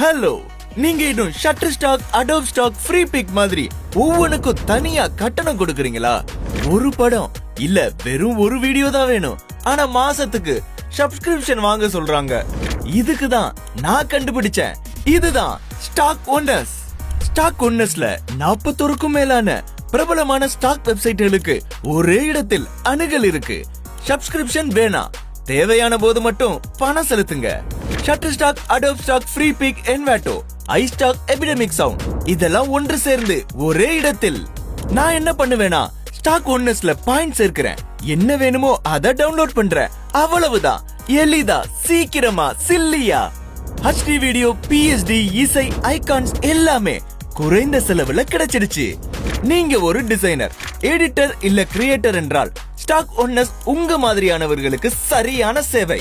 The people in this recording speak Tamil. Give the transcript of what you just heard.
ஹலோ நீங்க இன்னும் Shutterstock Adobe stock Freepik மாதிரி ஒவ்வொன்றுக்கும் தனியா கட்டணம் கொடுக்குறீங்களா? ஒரு படம் இல்ல வெறும் ஒரு வீடியோ தான் வேணும். ஆனா மாசத்துக்கு சப்ஸ்கிரிப்ஷன் வாங்க சொல்றாங்க. இதுக்கு தான் நான் கண்டுபிடிச்சேன். இதுதான் ஸ்டாக் ஒன்னர்ஸ் ஸ்டாக் ஒன்னர்ஸ்ல நாற்பத்தோருக்கும் மேலான பிரபலமான ஸ்டாக் வெப்சைட்டுகளுக்கு ஒரே இடத்தில் அணுகல் இருக்கு. சப்ஸ்கிரிப்ஷன் வேணாம். தேவையான போது மட்டும் பணம் செலுத்துங்க. Shutterstock Adobe stock Freepik Envato iStock Epidemic Sound இதெல்லாம் ஒன்று சேர்ந்து ஒரே இடத்தில். நான் என்ன பண்ணுவேனா ஸ்டாக் ஒன்னஸ்ல பாயிண்ட் சேர்க்கிறேன் என்ன வேணுமோ அதை டவுன்லோட் பண்றேன். அவ்வளவுதான். எளிதா சீக்கிரமா சில்லியா. ஹச்டி வீடியோ பிஎஸ்டி இசை ஐகான்ஸ் எல்லாமே குறைந்த செலவுல கிடைச்சிடுச்சு. நீங்க ஒரு டிசைனர் எடிட்டர் இல்ல கிரியேட்டர் என்றால் ஸ்டாக் ஒன்னஸ் உங்க மாதிரியானவர்களுக்கு சரியான சேவை.